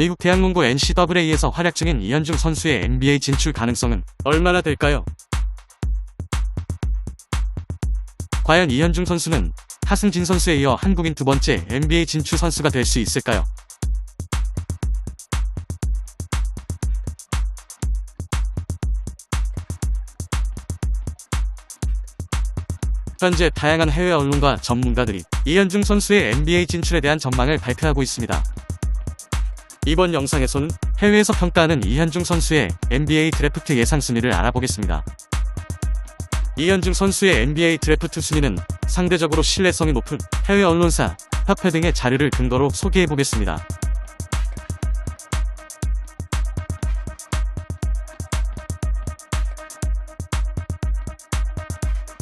미국 대학농구 NCAA에서 활약 중인 이현중 선수의 NBA 진출 가능성은 얼마나 될까요? 과연 이현중 선수는 하승진 선수에 이어 한국인 두 번째 NBA 진출 선수가 될 수 있을까요? 현재 다양한 해외 언론과 전문가들이 이현중 선수의 NBA 진출에 대한 전망을 발표하고 있습니다. 이번 영상에서는 해외에서 평가하는 이현중 선수의 NBA 드래프트 예상 순위를 알아보겠습니다. 이현중 선수의 NBA 드래프트 순위는 상대적으로 신뢰성이 높은 해외 언론사, 협회 등의 자료를 근거로 소개해보겠습니다.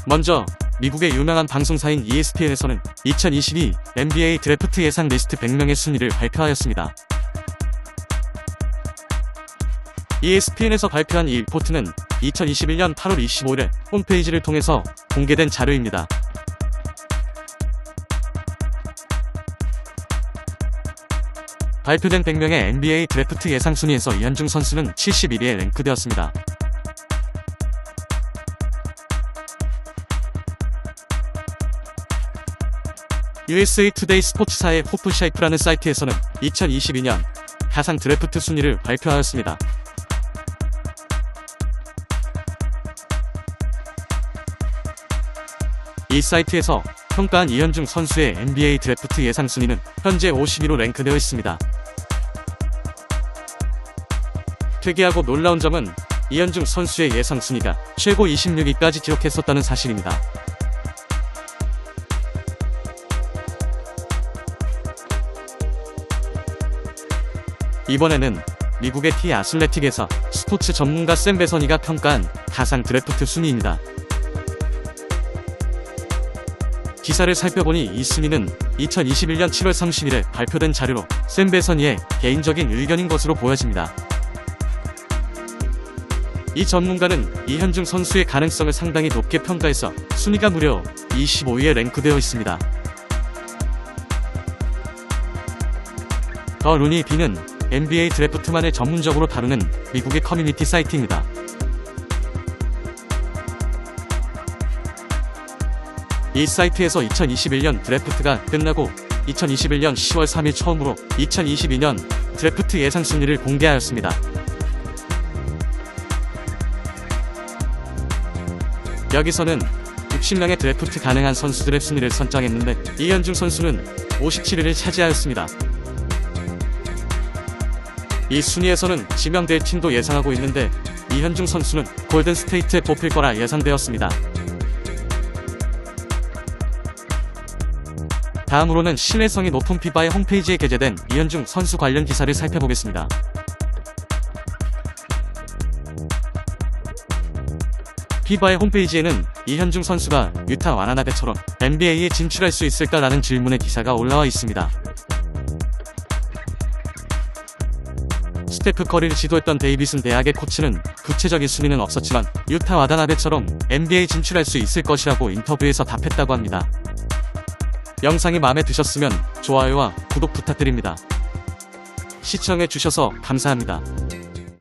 먼저 미국의 유명한 방송사인 ESPN에서는 2022 NBA 드래프트 예상 리스트 100명의 순위를 발표하였습니다. ESPN에서 발표한 이 리포트는 2021년 8월 25일에 홈페이지를 통해서 공개된 자료입니다. 발표된 100명의 NBA 드래프트 예상 순위에서 이현중 선수는 71위에 랭크되었습니다. USA 투데이 스포츠사의 호프샤이프라는 사이트에서는 2022년 가상 드래프트 순위를 발표하였습니다. 이 사이트에서 평가한 이현중 선수의 NBA 드래프트 예상 순위는 현재 50위로 랭크되어 있습니다. 특이하고 놀라운 점은 이현중 선수의 예상 순위가 최고 26위까지 기록했었다는 사실입니다. 이번에는 미국의 티 아슬레틱에서 스포츠 전문가 샘 베서니가 평가한 가상 드래프트 순위입니다. 기사를 살펴보니 이 순위는 2021년 7월 30일에 발표된 자료로 샘 베서니의 개인적인 의견인 것으로 보여집니다. 이 전문가는 이현중 선수의 가능성을 상당히 높게 평가해서 순위가 무려 25위에 랭크되어 있습니다. 더 루니 B는 NBA 드래프트만을 전문적으로 다루는 미국의 커뮤니티 사이트입니다. 이 사이트에서 2021년 드래프트가 끝나고 2021년 10월 3일 처음으로 2022년 드래프트 예상 순위를 공개하였습니다. 여기서는 60명의 드래프트 가능한 선수들의 순위를 선정했는데 이현중 선수는 57위를 차지하였습니다. 이 순위에서는 지명될 팀도 예상하고 있는데 이현중 선수는 골든 스테이트에 뽑힐 거라 예상되었습니다. 다음으로는 신뢰성이 높은 피바의 홈페이지에 게재된 이현중 선수 관련 기사를 살펴보겠습니다. 피바의 홈페이지에는 이현중 선수가 유타 와나나베처럼 NBA에 진출할 수 있을까라는 질문의 기사가 올라와 있습니다. 스테프 커리를 지도했던 데이비슨 대학의 코치는 구체적인 순위는 없었지만 유타 와다나베처럼 NBA 진출할 수 있을 것이라고 인터뷰에서 답했다고 합니다. 영상이 마음에 드셨으면 좋아요와 구독 부탁드립니다. 시청해주셔서 감사합니다.